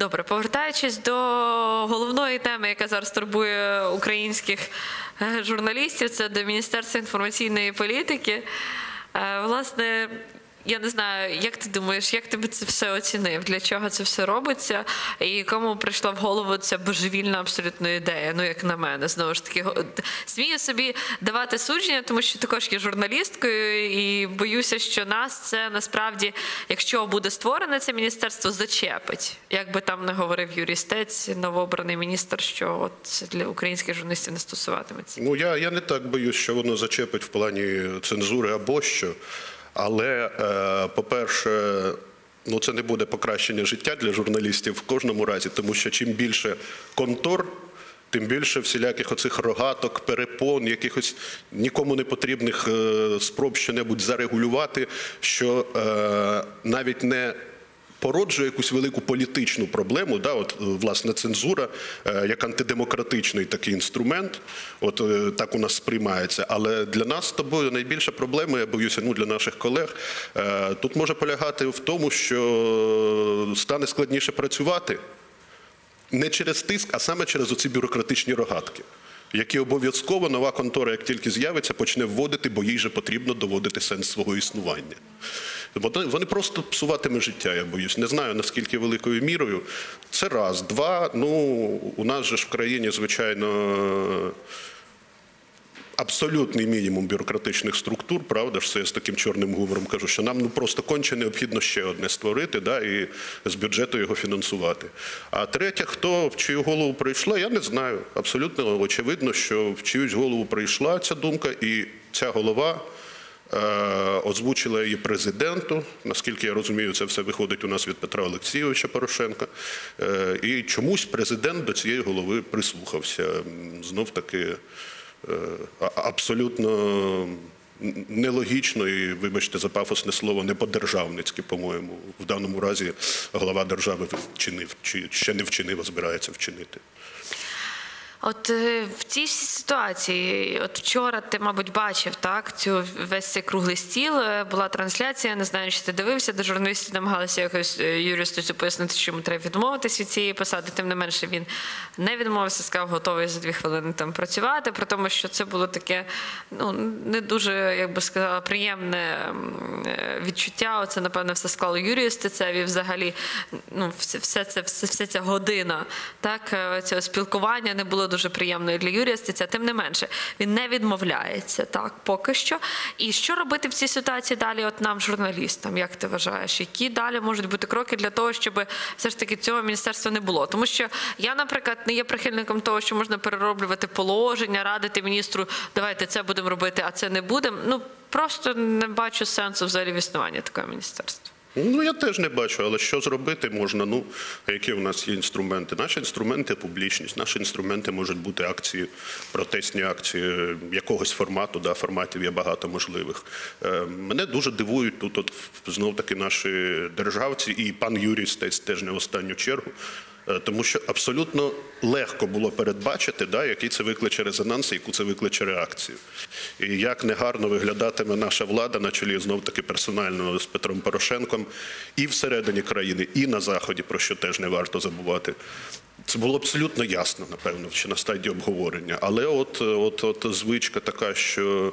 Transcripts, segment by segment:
Добре, повертаючись до головної теми, яка зараз турбує українських е, журналістів, це до Міністерства інформаційної політики. Е, Власне, я не знаю, як ти думаєш, як ти би це все оцінив? Для чого це все робиться? І кому прийшла в голову ця божевільна абсолютно ідея? Ну, як на мене, знову ж таки, смію собі давати судження, тому що також є журналісткою, і боюся, що нас це насправді, якщо буде створене це міністерство, зачепить. Як би там не говорив Юрій Стець, новообраний міністр, що от для українських журналістів не стосуватиметься. Ну я, я не так боюсь, що воно зачепить в плані цензури або що. Але, е, по-перше, ну це не буде покращення життя для журналістів в кожному разі, тому що чим більше контор. Тим більше всіляких оцих рогаток, перепон, якихось нікому не потрібних спроб спроб щонебудь зарегулювати, що е, навіть не породжує якусь велику політичну проблему, да, от е, власне цензура е, як антидемократичний такий інструмент, от е, так у нас сприймається. Але для нас з тобою найбільша проблема, я боюся, ну для наших колег, тут може полягати в тому, що стане складніше працювати не через тиск, а саме через оці бюрократичні рогатки. Які обов'язково нова контора, як тільки з'явиться, почне вводити, бо їй же потрібно доводити сенс свого існування. Вони, просто псуватиме життя, я боюсь. Не знаю наскільки великою мірою. Це раз. Два. Ну, у нас же ж в країні, звичайно, абсолютний мінімум бюрократичних структур, правда ж, це я з таким чорним гумором кажу, що нам ну просто конче необхідно ще одне створити, да, і з бюджету його фінансувати. А третє, хто в чию голову прийшла, я не знаю. Абсолютно очевидно, що в чиюсь голову прийшла ця думка, і ця голова. Е, Озвучила її президенту. Наскільки я розумію, це все виходить у нас від Петра Олексійовича Порошенка. Е, І чомусь президент до цієї голови прислухався. Знов таки е, абсолютно нелогічно і, вибачте за пафосне слово, не по-державницьки, по-моєму. В даному разі глава держави вчинив чи ще не вчинив, а збирається вчинити. От е, в цій всій ситуації, от вчора ти, мабуть, бачив так цю весь цей круглий стіл. е, Була трансляція. Не знаю, чи ти дивився, де журналісти намагалися якось е, Юрію Стуцю пояснити, що йому треба відмовитись від цієї посади. Тим не менше він не відмовився, сказав, готовий за дві хвилини там працювати. При тому, що це було таке, ну не дуже, як би сказала, приємне відчуття. Оце напевно все склало Юрію Стецеві. Взагалі, ну все, все це все, вся ця година, так цього спілкування не було дуже приємною для Юрія Стеця. Тим не менше, він не відмовляється так поки що. І що робити в цій ситуації далі? От нам, журналістам, як ти вважаєш, які далі можуть бути кроки для того, щоб все ж таки цього міністерства не було? Тому що я, наприклад, не є прихильником того, що можна перероблювати положення, радити міністру, давайте це будемо робити, а це не будемо. Ну просто не бачу сенсу взагалі в існуванні такого міністерства. Ну, я теж не бачу, але що зробити можна? Ну, які у нас є інструменти? Наші інструменти публічність, наші інструменти можуть бути акції, протестні акції якогось формату, да, форматів є багато можливих. Е, мене дуже дивують тут, от, знов таки, наші державці, і пан Юрій Стець теж не в останню чергу. Е, Тому що абсолютно легко було передбачити, да, який це викличе резонанс, яку це викличе реакцію. І як негарно виглядатиме наша влада на чолі знов таки персонально з Петром Порошенком і всередині країни, і на заході, про що теж не варто забувати. Це було абсолютно ясно, напевно, ще на стадії обговорення. Але от, от, от звичка така, що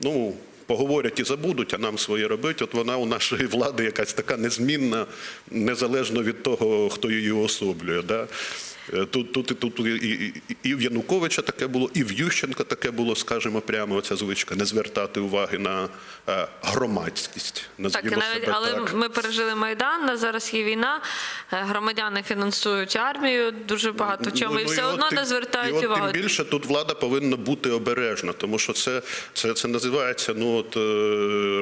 ну. Поговорять і забудуть, а нам своє робить. От вона у нашої влади якась така незмінна, незалежно від того, хто її особлює. Да? Е, Тут, тут, тут і, і, і в Януковича таке було, і в Ющенка таке було, скажімо прямо, оця звичка не звертати уваги на е, громадськість. Так, і навіть, себе але так. ми пережили майдан. Зараз є війна. е, Громадяни фінансують армію дуже багато в чому, і Ну, все і одно тим- не звертають і от увагу. Тим більше тут влада повинна бути обережна, тому що це, це, це називається ну, от,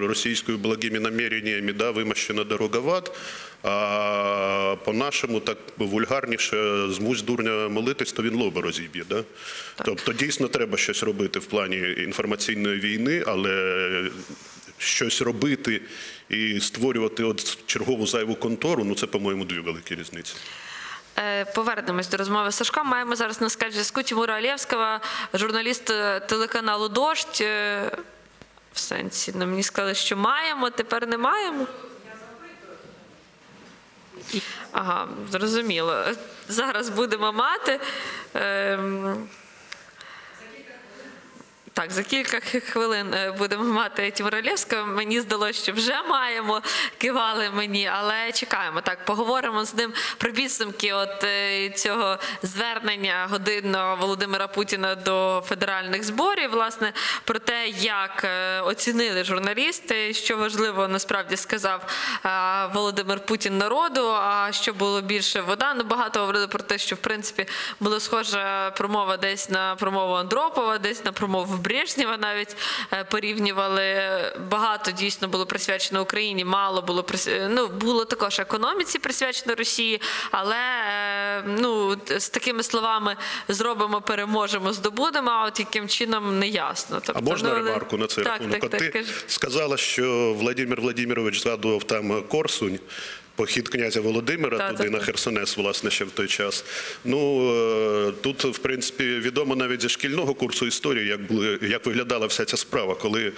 російською благими наміреннями, да, вимощена дороговат. А по-нашому так вульгарніше змусь дурня молитись, то він лоба розіб'є. Да? Тобто дійсно треба щось робити в плані інформаційної війни, але щось робити і створювати от чергову зайву контору, ну це, по-моєму, дві великі різниці. Е, Повернемось до розмови з Сашком. Маємо зараз на скайп зв'язку Тимура Алєвського, журналіст е, телеканалу Дождь. Е, В сенсі, ну, мені сказали, що маємо, тепер не маємо. Ага, зрозуміло. Зараз будемо мати. Ем... Так, за кілька хвилин е, будемо мати Тімуралєвського. Мені здалося, що вже маємо, кивали мені, але чекаємо. Так, поговоримо з ним про підсумки от е, цього звернення годинного Володимира Путіна до федеральних зборів. Власне, про те, як е, оцінили журналісти, що важливо насправді сказав Володимир Путін народу. А що було більше вода? Ну багато говорили про те, що в принципі була схожа промова десь на промову Андропова, десь на промову Брежнєва навіть е, порівнювали. Багато дійсно було присвячено Україні, мало було прис- ну було також економіці присвячено Росії, але е, ну з такими словами зробимо, переможемо, здобудемо. А от яким чином не ясно. Тобто, А можна ну, ремарку на цей так, рахунок? Так, так, ти кажи. сказала, що Владимир Владимирович згадував там Корсунь. Похід князя Володимира Так, туди так, на. Херсонес, власне, ще в той час. Ну е, тут, в принципі, відомо навіть зі шкільного курсу історії, як були як виглядала вся ця справа, коли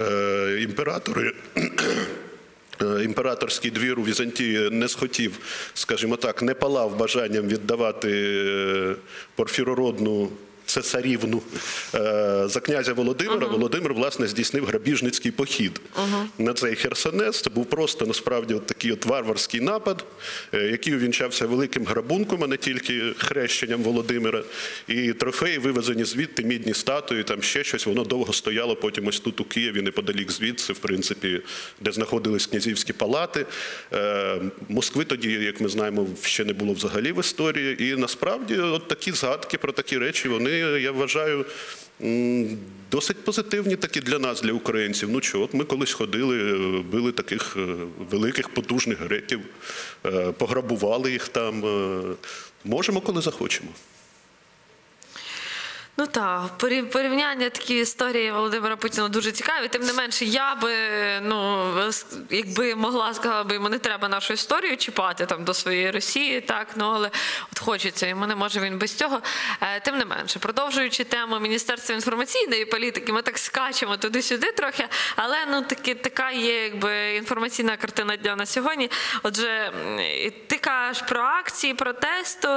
е, імператори. е, Імператорський двір у Візантії не схотів, скажімо так, не палав бажанням віддавати е, порфірородну цесарівну е, за князя Володимира. Володимир, власне, здійснив грабіжницький похід на цей Херсонес. Це був просто насправді от такий от варварський напад, е, який увінчався великим грабунком, а не тільки хрещенням Володимира. І трофеї вивезені звідти, мідні статуї, там ще щось. Воно довго стояло потім ось тут у Києві, неподалік звідси, в принципі, де знаходились князівські палати. Е, Москви тоді, як ми знаємо, ще не було взагалі в історії. І насправді, от такі згадки про такі речі, вони, я вважаю. Досить позитивні такі для нас, для українців. Ну що, от ми колись ходили, били таких е, великих потужних греків, е, пограбували їх там. е, Можемо, коли захочемо. Ну так, порів- порівняння такі історії Володимира Путіна дуже цікаві. Тим не менше, я би ну якби могла сказала би йому не треба нашу історію чіпати там до своєї Росії, так ну але от хочеться йому не може він без цього. Е, Тим не менше, продовжуючи тему Міністерства інформаційної політики, ми так скачемо туди-сюди трохи, але ну таки така є якби інформаційна картина дня на сьогодні. Отже, ти кажеш про акції протесту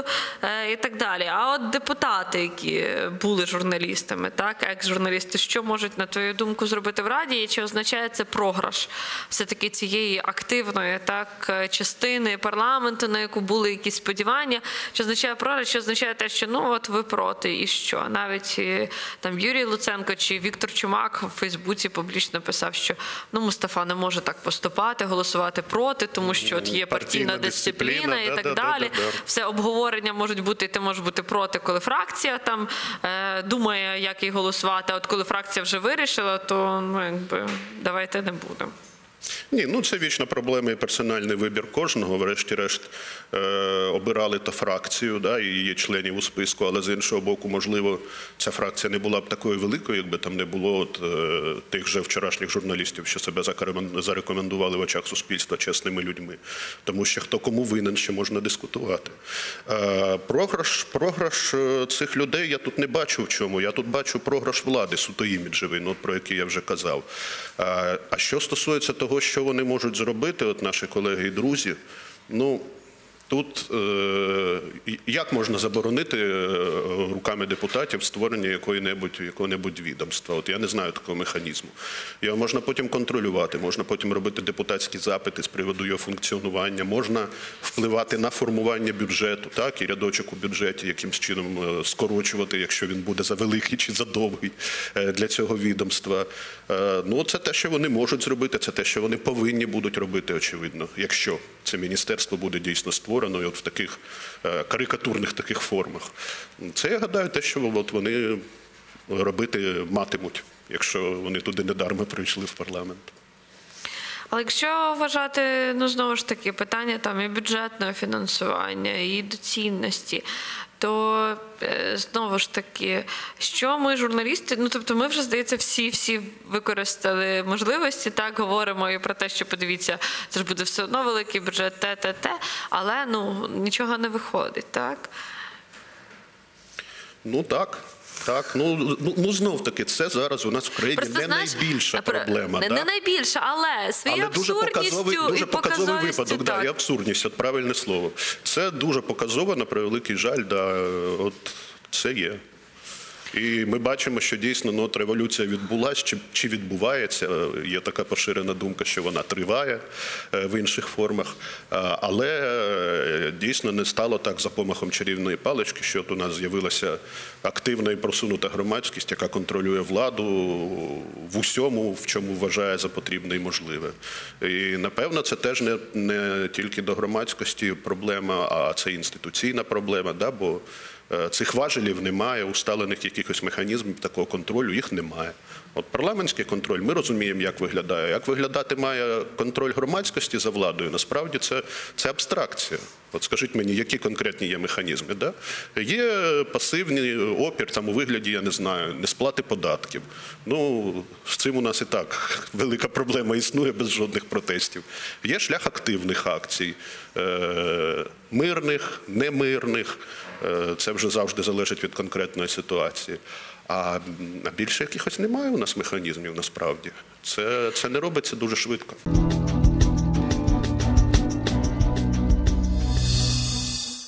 е, і так далі. А от депутати, які були журналістами, так, екс-журналісти, що можуть, на твою думку, зробити в Раді? І чи означає це програш все-таки цієї активної так, частини парламенту, на яку були якісь сподівання? Чи означає програш, що означає те, що ну от ви проти, і що? Навіть е, там Юрій Луценко чи Віктор Чумак в Фейсбуці публічно писав, що ну Мустафа не може так поступати, голосувати проти, тому що от є партійна Партійна дисципліна дисципліна, і так да-да-да-да-да. далі. Все обговорення можуть бути, ти можеш бути проти, коли фракція там е, думає, як їй голосувати. От коли фракція вже вирішила, то ну якби давайте не будемо. Ні, ну це вічна проблема і персональний вибір кожного. Врешті-решт е, обирали та фракцію, да, і її членів у списку, але з іншого боку, можливо, ця фракція не була б такою великою, якби там не було от, е, тих же вчорашніх журналістів, що себе зарекомендували в очах суспільства чесними людьми. Тому що хто кому винен, ще можна дискутувати. Е, програш, програш е, цих людей я тут не бачу в чому. Я тут бачу програш влади, суто іміджевий, ну, про який я вже казав. Е, А що стосується того, що вони можуть зробити, от наші колеги і друзі, ну. Тут е, як можна заборонити е, руками депутатів створення якої-небудь якого-небудь відомства? От я не знаю такого механізму. Його можна потім контролювати, можна потім робити депутатські запити з приводу його функціонування, можна впливати на формування бюджету, так і рядочок у бюджеті, якимсь чином е, скорочувати, якщо він буде за великий чи за довгий для цього відомства. Ну це те, що вони можуть зробити, це те, що вони повинні будуть робити, очевидно, якщо це міністерство буде дійсно створено і от в таких е, карикатурних таких формах. Це я гадаю, те, що от вони робити матимуть, якщо вони туди недарма прийшли в парламент. Але якщо вважати, ну знову ж таки, питання там і бюджетного фінансування, і доцільності, то е, знову ж таки, що ми, журналісти, ну тобто, ми вже здається, всі всі використали можливості, так говоримо і про те, що подивіться, це ж буде все одно великий бюджет, те, те, те, але ну нічого не виходить, так. Ну так. Так, ну, ну, ну знов таки, це зараз у нас в країні Просто не знаєш, найбільша проблема. Не, да? не найбільша, але своєю Але дуже абсурдністю показовий, дуже і показовий випадок. випадок, да, і абсурдність, от правильне слово. Це дуже показово, на превеликий жаль, да, от це є. І ми бачимо, що дійсно ну, от революція відбулася чи, чи відбувається. Є така поширена думка, що вона триває е, в інших формах. Але е, дійсно не стало так за помахом чарівної палички, що от у нас з'явилася активна і просунута громадськість, яка контролює владу в усьому, в чому вважає за потрібне і можливе. І напевно, це теж не, не тільки до громадськості проблема, а це інституційна проблема, да, бо Е, Цих важелів немає, усталених якихось механізмів такого контролю їх немає. От парламентський контроль, ми розуміємо, як виглядає. Як виглядати має контроль громадськості за владою, насправді це, це абстракція. От скажіть мені, які конкретні є механізми? Да? Є пасивний опір там у вигляді, я не знаю, несплати податків. Ну, з цим у нас і так велика проблема існує без жодних протестів. Є шлях активних акцій, е- мирних, немирних. Е, Це вже завжди залежить від конкретної ситуації. А більше якихось немає у нас механізмів насправді. Це, це не робиться дуже швидко.